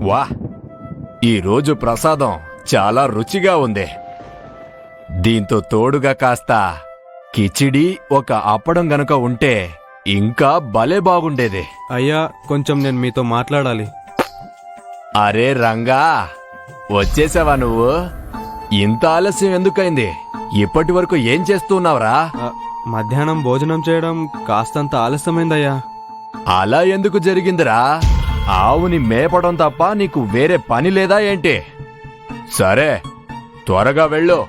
వా ఈరోజు ప్రసాదం చాలా రుచిగా ఉంది. దీంతో తోడుగా కాస్త కిచిడి ఒక అప్పడం గనుక ఉంటే ఇంకా భలే బాగుండేది. అయ్యా కొంచెం నేను మీతో మాట్లాడాలి. అరే రంగా వచ్చేసావా నువ్వు? ఇంత ఆలస్యం ఎందుకైంది? ఇప్పటి వరకు ఏం చేస్తున్నావురా? మధ్యాహ్నం భోజనం చేయడం కాస్తంత ఆలస్యమైందయ్యా. అలా ఎందుకు జరిగిందిరా? ఆవుని మేపడం తప్ప నీకు వేరే పని లేదా ఏంటి? సరే త్వరగా వెళ్ళు.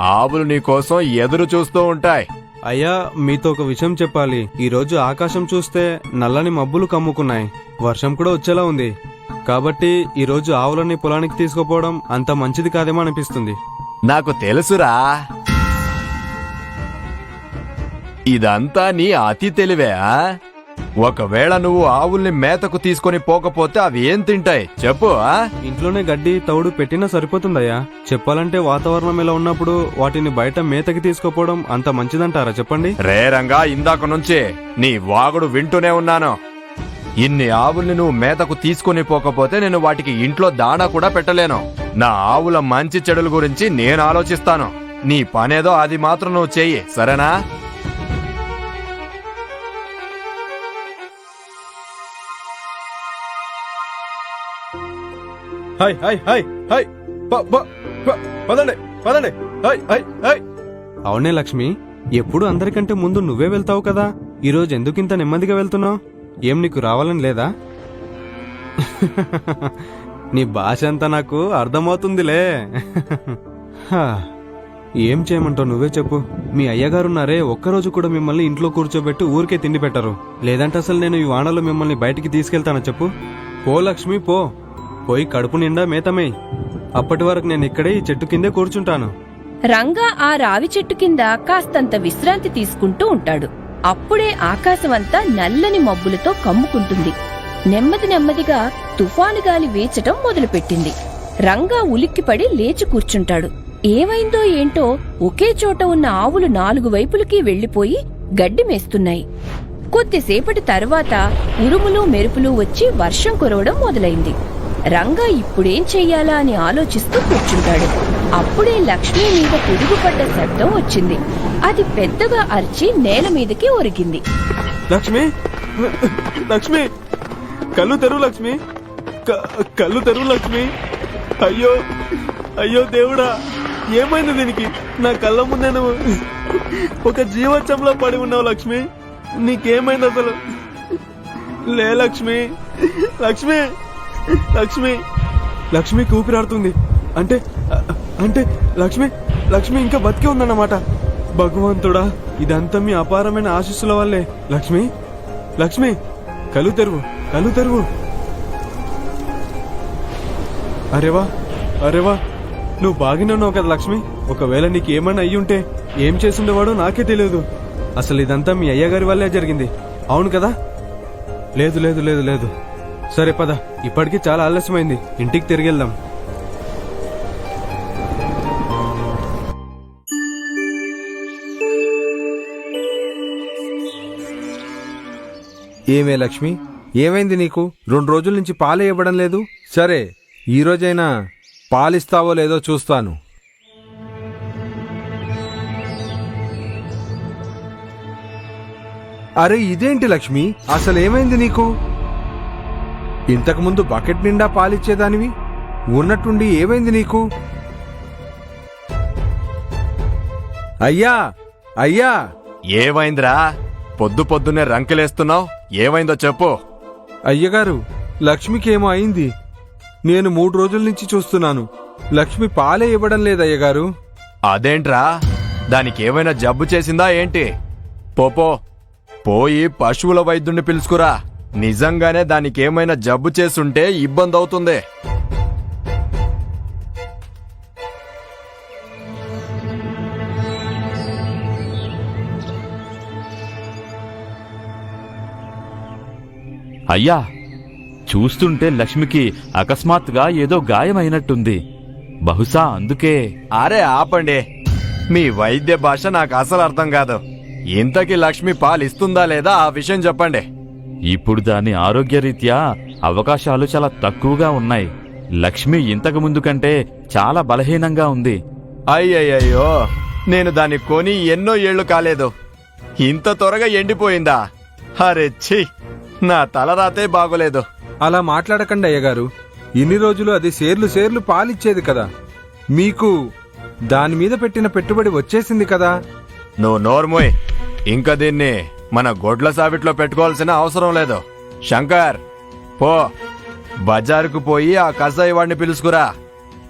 ఆవులు నీకోసం ఎదురు చూస్తూ ఉంటాయి. అయ్యా మీతో ఒక విషయం చెప్పాలి. ఈ రోజు ఆకాశం చూస్తే నల్లని మబ్బులు కమ్ముకున్నాయి. వర్షం కూడా వచ్చేలా ఉంది. కాబట్టి ఈ రోజు ఆవులని పొలానికి తీసుకుపోవడం అంత మంచిది కాదేమో అనిపిస్తుంది. నాకు తెలుసురా. ఇదంతా నీ అతి తెలివే? ఒకవేళ నువ్వు ఆవుల్ని మేతకు తీసుకొని పోకపోతే అవి ఏం తింటాయి? చెప్పు ఆ? ఇంట్లోనే గడ్డి తౌడు పెట్టినా సరిపోతుందయ్యా. చెప్పాలంటే వాతావరణం ఇలా ఉన్నప్పుడు వాటిని బయట మేతకి తీసుకుపోవడం అంత మంచిదంటారా చెప్పండి? రే రంగా ఇందాక నుంచి నీ వాగుడు వింటూనే ఉన్నాను. ఇన్ని ఆవుల్ని నువ్వు మేతకు తీసుకుని పోకపోతే నేను వాటికి ఇంట్లో దాణా కూడా పెట్టలేను. నా ఆవుల మంచి చెడుల గురించి నేను ఆలోచిస్తాను. నీ పనేదో అది మాత్రం నువ్వు చెయ్యి సరేనా? Hi hi hi hi. పదండి పదండి. Hi hi hi. అవునే లక్ష్మి ఎప్పుడు అందరికంటే ముందు నువ్వే వెళ్తావు కదా? ఈరోజు ఎందుకు ఇంత నెమ్మదిగా వెళ్తున్నావు? ఏం నీకు రావాలని లేదా? నీ భాష అంతా నాకు అర్థమవుతుందిలే. హా, ఏం చేయమంటావు నువ్వే చెప్పు. మీ అయ్యగారున్నారే ఒక్కరోజు కూడా మిమ్మల్ని ఇంట్లో కూర్చోబెట్టి ఊరికే తిండి పెట్టరు. లేదంటే అసలు నేను ఈ వానలో మిమ్మల్ని బయటికి తీసుకెళ్తానా చెప్పు? పో లక్ష్మి పో. పోయి కడుపు నిండా మేతమే అప్పటి వరకు నేను ఇక్కడే ఈ చెట్టు కిందే కూర్చుంటాను. రంగా ఆ రావి చెట్టు కింద కాస్తంత విశ్రాంతి తీసుకుంటూ ఉంటాడు. అప్పుడే ఆకాశమంతా నల్లని మబ్బులతో కమ్ముకుంటుంది. నెమ్మది నెమ్మదిగా తుఫాను గాలి వీచటం మొదలుపెట్టింది. రంగా ఉలిక్కిపడి లేచి కూర్చుంటాడు. ఏమైందో ఏంటో ఒకే చోట ఉన్న ఆవులు నాలుగు వైపులకి వెళ్ళిపోయి గడ్డి మేస్తున్నాయి. కొద్దిసేపటి తరువాత ఉరుములు మెరుపులు వచ్చి వర్షం కురవడం మొదలైంది. రంగా ఇప్పుడేం చెయ్యాలా అని ఆలోచిస్తూ కూర్చుంటాడు. అప్పుడే లక్ష్మి మీద పిడుగుపడ్డ శబ్దం వచ్చింది. అది పెద్దగా అరిచి నేల మీదకి ఒరిగింది. లక్ష్మి? లక్ష్మి? కళ్ళు తెరువు లక్ష్మి. కళ్ళు తెరువు లక్ష్మి. అయ్యో అయ్యో దేవుడా ఏమైంది దీనికి? నా కళ్ళ ముందే నువ్వు ఒక జీవోత్సవంలో పడి ఉన్నావు లక్ష్మి. నీకేమైంది అసలు? లే లక్ష్మి లక్ష్మి. లక్ష్మి లక్ష్మి కూపిరాడుతుంది. అంటే అంటే లక్ష్మి లక్ష్మి ఇంకా బతికే ఉందన్నమాట. భగవంతుడా ఇదంతా మీ అపారమైన ఆశీస్సుల వల్లే. లక్ష్మి లక్ష్మి కలు తెరువు కలు తెరువు. అరేవా అరేవా నువ్వు బాగానే ఉన్నావు కదా లక్ష్మి. ఒకవేళ నీకు ఏమైనా అయ్యుంటే ఏం చేసిండేవాడో నాకే తెలియదు. అసలు ఇదంతా మీ అయ్యగారి వల్లే జరిగింది. అవును కదా? లేదు లేదు లేదు లేదు. సరే పద. ఇప్పటికీ చాలా ఆలస్యమైంది. ఇంటికి తిరిగి వెళ్దాం ఏమే లక్ష్మి? ఏమైంది నీకు? రెండు రోజుల నుంచి పాలే ఇవ్వడం లేదు? సరే ఈ రోజైనా పాలిస్తావో లేదో చూస్తాను. అరే ఇదేంటి లక్ష్మి? అసలు ఏమైంది నీకు? ఇంతకుముందు బకెట్ నిండా పాలిచ్చేదానివి? ఉన్నట్టుండి ఏమైంది నీకు? అయ్యా! అయ్యా! ఏమైందిరా? పొద్దు పొద్దున్నే రంకెలేస్తున్నావు? ఏమైందో చెప్పు. అయ్యగారు లక్ష్మికేమో అయింది. నేను మూడు రోజుల నుంచి చూస్తున్నాను. లక్ష్మి పాలే ఇవ్వడం లేదు అయ్యగారు. అదేంట్రా? దానికి ఏమైనా జబ్బు చేసిందా ఏంటి? పోపో పోయి పశువుల వైద్యుణ్ణి పిలుచుకురా. నిజంగానే దానికి ఏమైనా జబ్బు చేసుంటే ఇబ్బంది అవుతుంది అయ్యా చూస్తుంటే లక్ష్మికి అకస్మాత్తుగా ఏదో గాయమైనట్టుంది. బహుశా అందుకే. అరే ఆపండి. మీ వైద్య భాష నాకు అసలు అర్థం కాదు. ఇంతకీ లక్ష్మి పాలు ఇస్తుందా లేదా ఆ విషయం చెప్పండి. ఇప్పుడు దాని ఆరోగ్యరీత్యా అవకాశాలు చాలా తక్కువగా ఉన్నాయి. లక్ష్మి ఇంతకు ముందు కంటే చాలా బలహీనంగా ఉంది. అయ్యయ్యో నేను దాన్ని కొని ఎన్నో ఏళ్ళు కాలేదు. ఇంత త్వరగా ఎండిపోయిందా? అరే ఛీ నా తలరాతే బాగోలేదు. అలా మాట్లాడకండి అయ్యగారు. ఇన్ని రోజులు అది సేర్లు సేర్లు పాలిచ్చేది కదా. మీకు దాని మీద పెట్టిన పెట్టుబడి వచ్చేసింది కదా. నువ్వు నోర్మోయ్ ఇంకా దీన్ని మన గొడ్ల సావిట్లో పెట్టుకోవాల్సిన అవసరం లేదు. శంకర్ పో. బజారుకు పోయి ఆ కసాయి వాడిని పిలుచుకురా.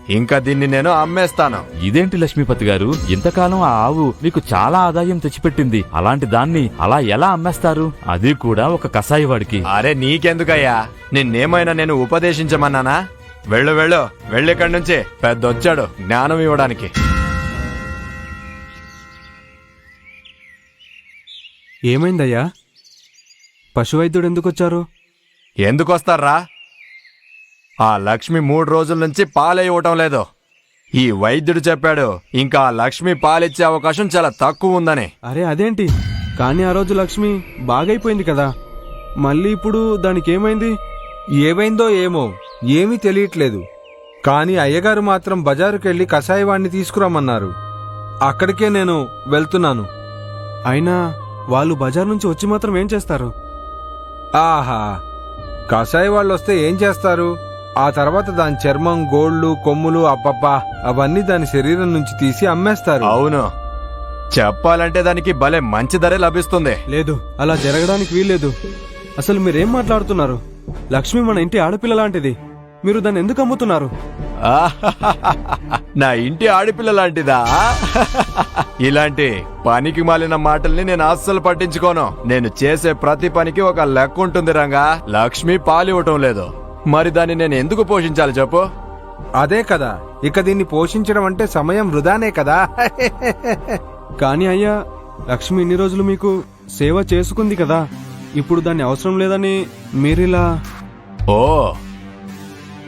ఇంకా దీన్ని నేను అమ్మేస్తాను. ఇదేంటి లక్ష్మీపతి గారు? ఇంతకాలం ఆ ఆవు మీకు చాలా ఆదాయం తెచ్చిపెట్టింది. అలాంటి దాన్ని అలా ఎలా అమ్మేస్తారు? అది కూడా ఒక కసాయివాడికి అరే నీకెందుకయ్యా? నిన్నేమైనా నేను ఉపదేశించమన్నానా? వెళ్ళు వెళ్ళు. వెళ్ళిక్కడి నుంచి. పెద్దొచ్చాడు. జ్ఞానం ఇవ్వడానికి. ఏమైందయ్యా? పశువైద్యుడు ఎందుకు వచ్చారు ఎందుకొస్తారా? ఆ లక్ష్మి మూడు రోజుల నుంచి పాలే ఇవ్వటం లేదు. ఈ వైద్యుడు చెప్పాడు ఇంకా ఆ లక్ష్మి పాలిచ్చే అవకాశం చాలా తక్కువ ఉందని. అరే అదేంటి? కానీ ఆ రోజు లక్ష్మి బాగైపోయింది కదా. మళ్ళీ ఇప్పుడు దానికి ఏమైంది ఏమైందో ఏమో ఏమీ తెలియట్లేదు. కానీ అయ్యగారు మాత్రం బజారుకెళ్ళి కషాయి వాణ్ణి తీసుకురమ్మన్నారు. అక్కడికే నేను వెళ్తున్నాను. అయినా వాళ్ళు బజార్ నుంచి వచ్చి మాత్రం ఏం చేస్తారు? ఆహా కషాయి వాళ్ళు వస్తే ఏం చేస్తారు? ఆ తర్వాత దాని చర్మం గోళ్ళు కొమ్ములు అబ్బబ్బా అవన్నీ దాని శరీరం నుంచి తీసి అమ్మేస్తారు. అవును. చెప్పాలంటే దానికి భలే మంచి ధరే లభిస్తుంది. లేదు అలా జరగడానికి వీల్లేదు. అసలు మీరేం మాట్లాడుతున్నారు? లక్ష్మి మన ఇంటి ఆడపిల్ల లాంటిది. మీరు దాన్ని ఎందుకు అమ్ముతున్నారు. నా ఇంటి ఆడపిల్ల లాంటిదా? ఇలాంటి పనికి మాలిన మాటల్ని నేను అస్సలు పట్టించుకోను. నేను చేసే ప్రతి పనికి ఒక లెక్క ఉంటుంది రంగా. లక్ష్మి పాలివ్వటం లేదు. మరి దాన్ని నేను ఎందుకు పోషించాలి చెప్పు? అదే కదా. ఇక దీన్ని పోషించడం అంటే సమయం వృధానే కదా. కానీ అయ్యా లక్ష్మి ఇన్ని రోజులు మీకు సేవ చేసుకుంది కదా. ఇప్పుడు దాన్ని అవసరం లేదని మీరిలా ఓ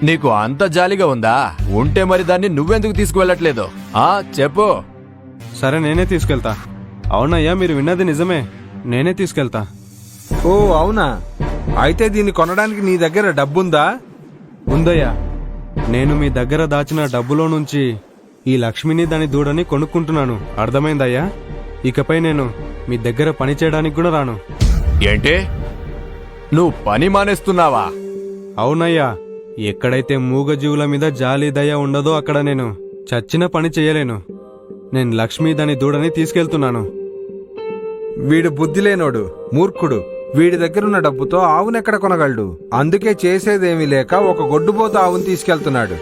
నీకు అంత జాలిగా ఉందా? ఉంటే మరి దాన్ని నువ్వెందుకు తీసుకువెళ్ళట్లేదు? ఆ చెప్పు. సరే నేనే తీసుకెళ్తా. అవునయ్యా మీరు విన్నది నిజమే. నేనే తీసుకెళ్తా. ఓ అవునా? అయితే దీన్ని కొనడానికి నీ దగ్గర డబ్బుందా? ఉందయ్యా. నేను మీ దగ్గర దాచిన డబ్బులో నుంచి ఈ లక్ష్మిని దాని దూడని కొనుక్కుంటున్నాను. అర్థమైందయ్యా? ఇకపై నేను మీ దగ్గర పని చేయడానికి కూడా రాను. ఏంటి? నువ్వు పని మానేస్తున్నావా? అవునయ్యా. ఎక్కడైతే మూగజీవుల మీద జాలి దయ ఉండదో అక్కడ నేను చచ్చిన పని చేయలేను. నేను లక్ష్మి దాని దూడని తీసుకెళ్తున్నాను. వీడు బుద్ధి లేనోడు మూర్ఖుడు. వీడి దగ్గరున్న డబ్బుతో ఆవునెక్కడ కొనగలడు? అందుకే చేసేదేమీ లేక ఒక గొడ్డుపోతు ఆవును తీసుకెళ్తున్నాడు.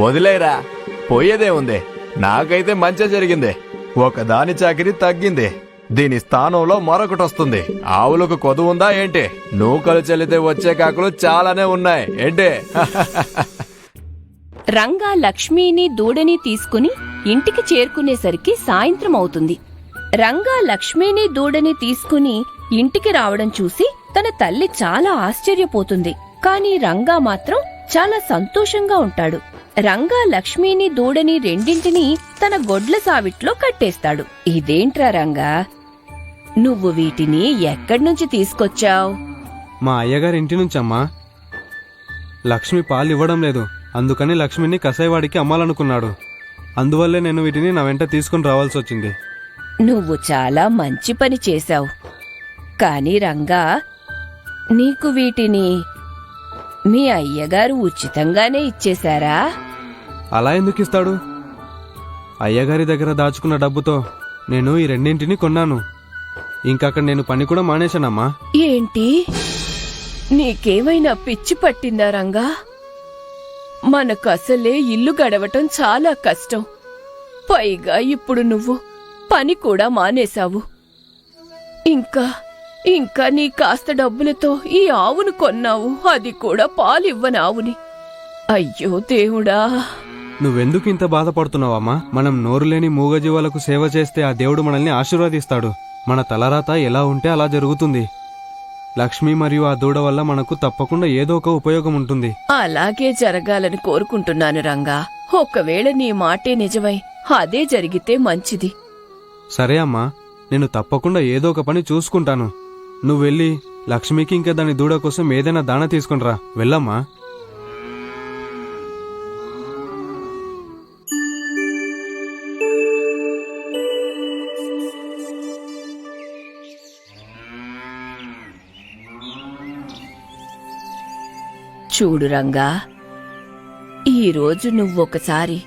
వదిలేరా. పోయేదే ఉంది. నాకైతే మంచి జరిగింది. ఒక దాని చాకిరి తగ్గింది. దీని స్థానంలో మరొకటి వస్తుంది. ఆవులకు కొదువు ఉందా ఏంటి? నూకలు చెల్లితే వచ్చే కాకులు చాలానే ఉన్నాయి. ఏంటి? రంగా లక్ష్మిని దూడని తీసుకుని ఇంటికి చేరుకునేసరికి సాయంత్రం అవుతుంది. రంగా లక్ష్మిని దూడని తీసుకుని ఇంటికి రావడం చూసి తన తల్లి చాలా ఆశ్చర్యపోతుంది. కాని రంగా మాత్రం చాలా సంతోషంగా ఉంటాడు. రంగా లక్ష్మిని దూడని రెండింటినీ తన గొడ్ల సావిట్లో కట్టేస్తాడు. ఇదేంట్రా రంగా? నువ్వు వీటిని ఎక్కడి నుంచి తీసుకొచ్చావు? మా అయ్యగారి ఇంటి నుంచి అమ్మా లక్ష్మి పాలు ఇవ్వడం లేదు. అందుకని లక్ష్మిని కసాయివాడికి అమ్మాలనుకున్నాడు. అందువల్లే నేను వీటిని నా వెంట తీసుకుని రావాల్సి వచ్చింది. నువ్వు చాలా మంచి పని చేశావు. కాని రంగా నీకు వీటిని మీ అయ్యగారు ఉచితంగానే ఇచ్చేశారా? అలా ఎందుకు ఇస్తాడు అయ్యగారి దగ్గర దాచుకున్న డబ్బుతో నేను ఈ రెండింటిని కొన్నాను. ఇంకక్కడ నేను పని కూడా మానేశానమ్మా. ఏంటి? నీకేమైనా పిచ్చి పట్టిందా రంగా? మనకసలే ఇల్లు గడవటం చాలా కష్టం. పైగా ఇప్పుడు నువ్వు పని కూడా మానేశావు. ఇంకా ఇంకా నీ కాస్త డబ్బులతో ఈ ఆవును కొన్నావు. అది కూడా పాలివ్వని ఆవుని. అయ్యో దేవుడా! నువ్వెందుకు ఇంత బాధపడుతున్నావమ్మా? మనం నోరు లేని మూగజీవాలకు సేవ చేస్తే ఆ దేవుడు మనల్ని ఆశీర్వదిస్తాడు. మన తలరాత ఎలా ఉంటే అలా జరుగుతుంది. లక్ష్మి మరియు ఆ దూడ వల్ల మనకు తప్పకుండా ఏదో ఒక ఉపయోగం ఉంటుంది. అలాగే జరగాలని కోరుకుంటున్నాను రంగా. ఒకవేళ నీ మాటే నిజమై అదే జరిగితే మంచిది. సరే అమ్మా నేను తప్పకుండా ఏదో ఒక పని చూసుకుంటాను. నువ్వు వెళ్ళి లక్ష్మికి ఇంకా దాని దూడ కోసం ఏదైనా దాణ తీసుకునిరా వెళ్ళమ్మా. చూడు రంగా. ఈరోజు నువ్వొకసారి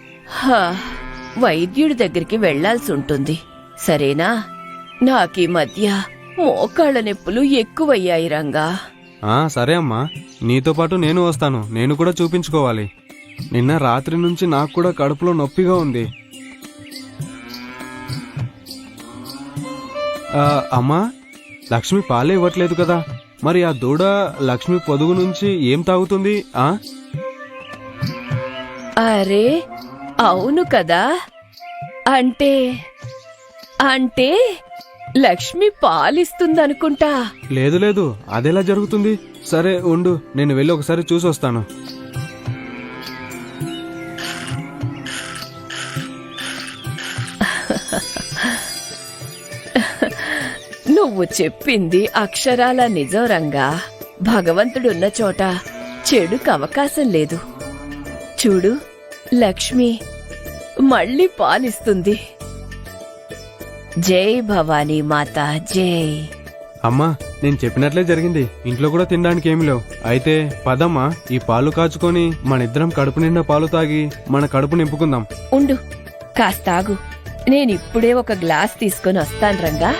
వైద్యుడి దగ్గరికి వెళ్ళాల్సి ఉంటుంది సరేనా? నాకీ మధ్య మోకాళ్ళ నొప్పులు ఎక్కువయ్యాయి రంగా. ఆ సరే అమ్మా. నీతో పాటు నేను వస్తాను. నేను కూడా చూపించుకోవాలి. నిన్న రాత్రి నుంచి నాకు కూడా కడుపులో నొప్పిగా ఉంది. అమ్మా లక్ష్మి పాలే ఇవ్వట్లేదు కదా. మరి ఆ దూడ లక్ష్మి పొదుగు నుంచి ఏం తాగుతుంది ఆ? అరే అవును కదా. అంటే అంటే లక్ష్మి పాలిస్తుందనుకుంటా. లేదు లేదు అదెలా జరుగుతుంది? సరే ఉండు నేను వెళ్ళి ఒకసారి చూసి వస్తాను నువ్వు చెప్పింది అక్షరాల నిజం రంగా భగవంతుడున్న చోట చెడుకు అవకాశం లేదు. చూడు లక్ష్మి మళ్ళీ పాలిస్తుంది. జై భవానీ మాత జై. అమ్మా నేను చెప్పినట్లే జరిగింది. ఇంట్లో కూడా తినడానికి ఏమి లేవు. అయితే పదమ్మా ఈ పాలు కాచుకొని మన ఇద్దరం కడుపు నిండా పాలు తాగి మన కడుపు నింపుకుందాం. ఉండు కాస్తాగు నేనిప్పుడే ఒక గ్లాస్ తీసుకొని వస్తాను రంగా.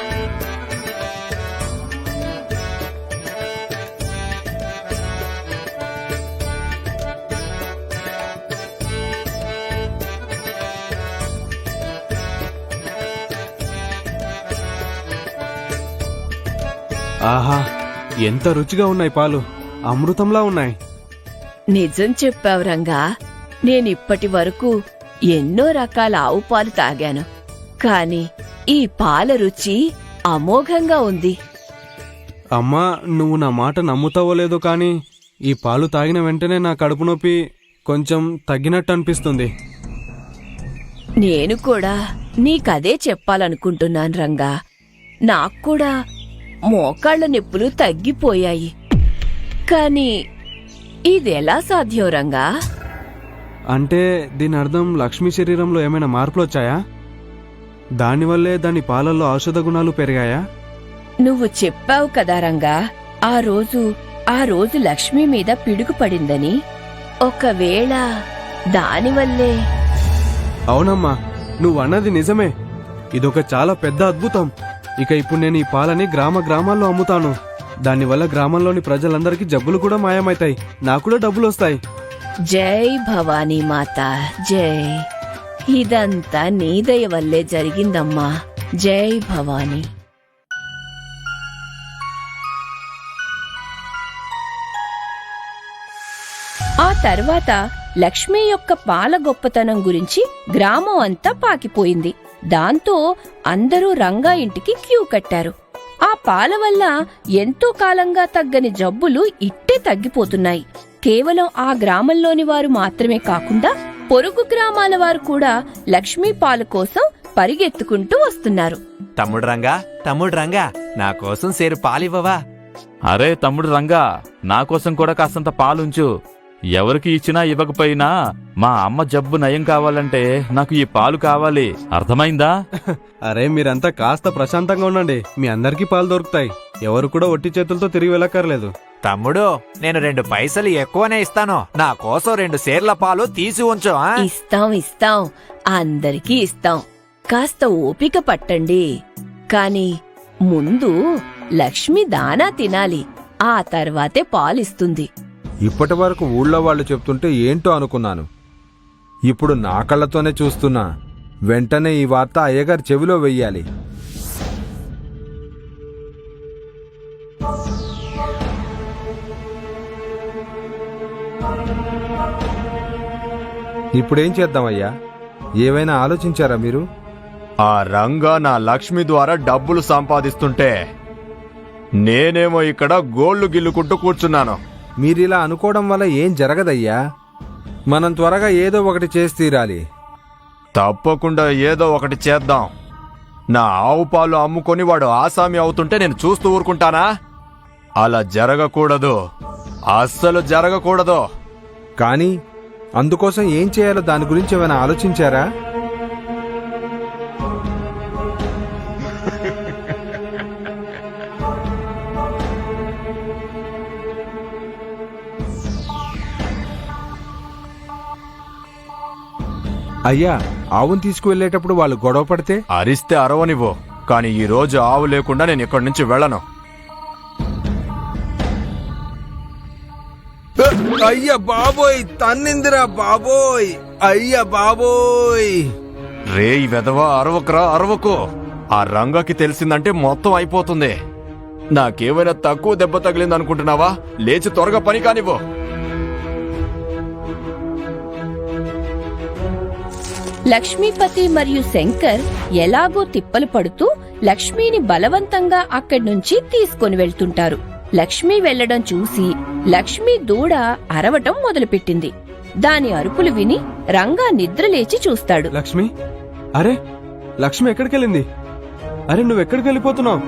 ఆహా ఎంత రుచిగా ఉన్నాయి పాలు. అమృతంలా ఉన్నాయి. నిజం చెప్పావు రంగా. నేనిప్పటి వరకు ఎన్నో రకాల ఆవు పాలు తాగాను. కాని ఈ పాల రుచి అమోఘంగా ఉంది. అమ్మా నువ్వు నా మాట నమ్ముతావో లేదో కానీ ఈ పాలు తాగిన వెంటనే నా కడుపు నొప్పి కొంచెం తగ్గినట్టు అనిపిస్తుంది నేను కూడా నీకదే చెప్పాలనుకుంటున్నాను రంగా. నాకు కూడా మోకాళ్ళ నొప్పులు తగ్గిపోయాయి. కాని ఇదెలా సాధ్యం రంగా? అంటే దీని అర్థం లక్ష్మి శరీరంలో ఏమైనా మార్పులు వచ్చాయా దానివల్లే దాని పాలల్లో ఔషధ గుణాలు పెరిగాయా? నువ్వు చెప్పావు కదా రంగా ఆ రోజు ఆ రోజు లక్ష్మి మీద పిడుగు పడిందని ఒకవేళ దానివల్లే? అవునమ్మా నువ్వు అన్నది నిజమే. ఇదొక చాలా పెద్ద అద్భుతం. ఇక ఇప్పుడు నేను ఈ పాలని గ్రామ గ్రామాల్లో అమ్ముతాను. దానివల్ల గ్రామంలోని ప్రజలందరికీ జబ్బులు కూడా మాయమవుతాయి నాకు కూడా డబ్బులు వస్తాయి. జై భవానీ మాత జై. ఇదంతా నీ దయ వల్లే జరిగిందమ్మా. జై భవానీ. ఆ తర్వాత లక్ష్మి యొక్క పాల గొప్పతనం గురించి గ్రామం అంతా పాకిపోయింది. దాంతో అందరూ రంగా ఇంటికి క్యూ కట్టారు. ఆ పాల వల్ల ఎంతో కాలంగా తగ్గని జబ్బులు ఇట్టే తగ్గిపోతున్నాయి. కేవలం ఆ గ్రామంలోని వారు మాత్రమే కాకుండా పొరుగు గ్రామాల వారు కూడా లక్ష్మీ పాలు కోసం పరిగెత్తుకుంటూ వస్తున్నారు. తమ్ముడు రంగా తమ్ముడు రంగా నా కోసం సేరు పాలివ్వవా? అరే తమ్ముడు రంగా నా కోసం కూడా కాస్తంత పాలుంచు. ఎవరికి ఇచ్చినా ఇవ్వకపోయినా మా అమ్మ జబ్బు నయం కావాలంటే నాకు ఈ పాలు కావాలి. అర్థమైందా? అరే మీరంతా కాస్త ప్రశాంతంగా ఉండండి. మీ అందరికీ పాలు దొరుకుతాయి. ఎవరు కూడా ఒట్టి చేతులతో తిరిగి వెళ్ళక్కర్లేదు. తమ్ముడు నేను రెండు పైసలు ఎక్కువనే ఇస్తాను. నా కోసం రెండు సేర్ల పాలు తీసి ఉంచు ఆ? ఇస్తాం ఇస్తాం. అందరికీ ఇస్తాం. కాస్త ఓపిక పట్టండి. కాని ముందు లక్ష్మి దానా తినాలి. ఆ తర్వాతే పాలిస్తుంది. ఇప్పటి వరకు ఊళ్ళో వాళ్ళు చెప్తుంటే ఏంటో అనుకున్నాను. ఇప్పుడు నా కళ్ళతోనే చూస్తున్నా. వెంటనే ఈ వార్త అయ్యగారి చెవిలో వెయ్యాలి. ఇప్పుడేం చేద్దామయ్యా? ఏవైనా ఆలోచించారా మీరు? ఆ రంగా నా లక్ష్మి ద్వారా డబ్బులు సంపాదిస్తుంటే నేనేమో ఇక్కడ గోళ్ళు గిల్లుకుంటూ కూర్చున్నాను. మీరిలా అనుకోవడం వల్ల ఏం జరగదయ్యా? మనం త్వరగా ఏదో ఒకటి చేసి తీరాలి. తప్పకుండా ఏదో ఒకటి చేద్దాం. నా ఆవు పాలు అమ్ముకొని వాడు ఆసామి అవుతుంటే నేను చూస్తూ ఊరుకుంటానా? అలా జరగకూడదు. అస్సలు జరగకూడదు. కానీ అందుకోసం ఏం చేయాలో దాని గురించి ఏమైనా ఆలోచించారా? అయ్యా ఆవును తీసుకువెళ్ళేటప్పుడు వాళ్ళు గొడవ పడితే? అరిస్తే అరవనివ్వు కానీ ఈ రోజు ఆవు లేకుండా నేను ఇక్కడి నుంచి వెళ్ళను. అయ్యా బాబోయ్ తన్నిందిరా బాబోయ్. అయ్యా బాబోయ్. రే ఈ వెధవా అరవకురా అరవకు. ఆ రంగకి తెలిసిందంటే మొత్తం అయిపోతుంది. నాకేమైనా తక్కువ దెబ్బ తగిలింది అనుకుంటున్నావా లేచి త్వరగా పని కానివ్వు. లక్ష్మీపతి మరియు శంకర్ ఎలాగో తిప్పలు పడుతూ లక్ష్మిని బలవంతంగా అక్కడి నుంచి తీసుకొని వెళ్తుంటారు. లక్ష్మి వెళ్ళడం చూసి లక్ష్మి దూడ అరవటం మొదలుపెట్టింది. దాని అరుపులు విని రంగా నిద్రలేచి చూస్తాడు. లక్ష్మి? అరే లక్ష్మి ఎక్కడికెళ్ళింది? అరే నువ్వు ఎక్కడికి వెళ్ళిపోతున్నావు?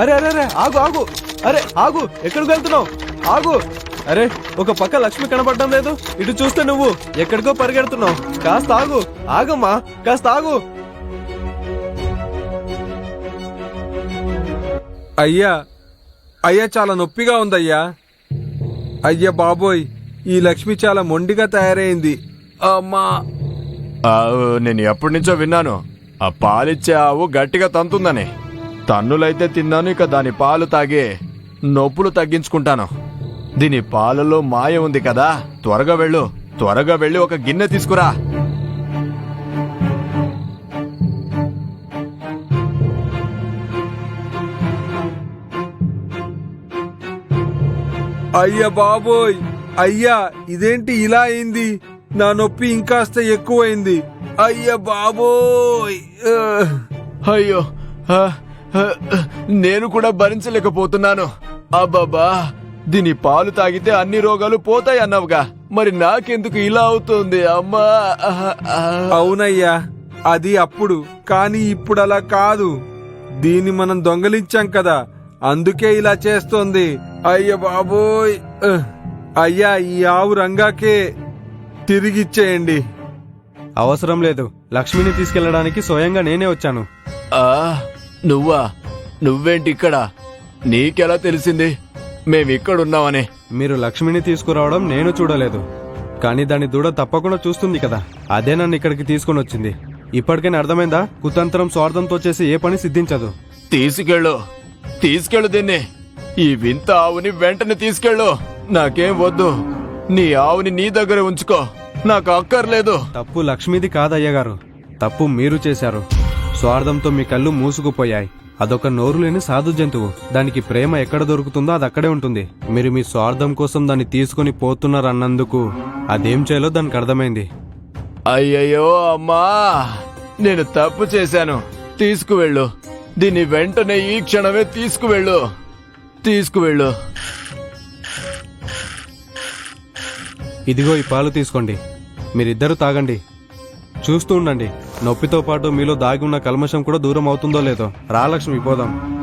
అరే అరే అరే ఆగు ఆగు. అరే ఆగు ఎక్కడికి వెళ్తున్నావు? ఆగు. అరే ఒక పక్క లక్ష్మి కనపడడం లేదు. ఇటు చూస్తే నువ్వు ఎక్కడికో పరిగెడుతున్నావు. కాస్త ఆగు. ఆగమ్మా. కాస్త ఆగు. అయ్యా అయ్యా చాలా నొప్పిగా ఉందయ్యా. అయ్యా బాబోయ్ ఈ లక్ష్మి చాలా మొండిగా తయారైంది. అమ్మా. ఆ, నేను ఎప్పటి నుంచో విన్నాను. ఆ పాలిచ్చే ఆవు గట్టిగా తంతుందని. తన్నులైతే తిన్నాను ఇక దాని పాలు తాగి నొప్పులు తగ్గించుకుంటాను. దీని పాలలో మాయ ఉంది కదా. త్వరగా వెళ్ళు. త్వరగా వెళ్ళి. ఒక గిన్నె తీసుకురా. అయ్యా బాబోయ్. అయ్యా ఇదేంటి ఇలా అయింది? నా నొప్పి ఇంకాస్త ఎక్కువైంది. అయ్యా బాబోయ్. అయ్యో. నేను కూడా భరించలేకపోతున్నాను. అబ్బాబా దీని పాలు తాగితే అన్ని రోగాలు పోతాయి అన్నావుగా మరి నాకెందుకు ఇలా అవుతుంది అమ్మా. అవునయ్యా అది అప్పుడు కానీ ఇప్పుడు అలా కాదు. దీన్ని మనం దొంగలించాం కదా అందుకే ఇలా చేస్తోంది. అయ్య బాబోయ్. అయ్యా ఈ ఆవు రంగాకే తిరిగిచ్చేయండి అవసరం లేదు లక్ష్మిని తీసుకెళ్ళడానికి స్వయంగా నేనే వచ్చాను. ఆ నువ్వా? నువ్వేంటి ఇక్కడ? నీకెలా తెలిసింది? మేమిక్కడున్నామని. మీరు లక్ష్మిని తీసుకురావడం నేను చూడలేదు. కానీ దాని దూడ తప్పకుండా చూస్తుంది కదా. అదే నన్ను ఇక్కడికి తీసుకుని వచ్చింది ఇప్పటికైనా అర్థమైందా? కుతంత్రం స్వార్థంతో చేసి ఏ పని సిద్ధించదు. తీసుకెళ్ళు. తీసుకెళ్ళు దీన్ని. ఈ వింత ఆవుని వెంటనే తీసుకెళ్ళు. నాకేం వద్దు. నీ ఆవుని నీ దగ్గర ఉంచుకో. నాకు అక్కర్లేదు. తప్పు లక్ష్మిది కాదయ్య గారు తప్పు మీరు చేశారు. స్వార్థంతో మీ కళ్ళు మూసుకుపోయాయి. అదొక నోరు లేని సాధు జంతువు. దానికి ప్రేమ ఎక్కడ దొరుకుతుందో అది అక్కడే ఉంటుంది. మీరు మీ స్వార్థం కోసం దాన్ని తీసుకుని పోతున్నారన్నందుకు అదేం చేయాలో దానికి అర్థమైంది. అయ్యయ్యో అమ్మా! నేను తప్పు చేశాను. తీసుకువెళ్ళు. దీన్ని వెంటనే ఈ క్షణమే తీసుకువెళ్ళు. తీసుకువెళ్ళు. ఇదిగో ఈ పాలు తీసుకోండి. మీరిద్దరూ తాగండి. చూస్తూ ఉండండి. నొప్పితో పాటు మీలో దాగి ఉన్న కల్మషం కూడా దూరం అవుతుందో లేదో. రాలక్ష్మి పోదాం.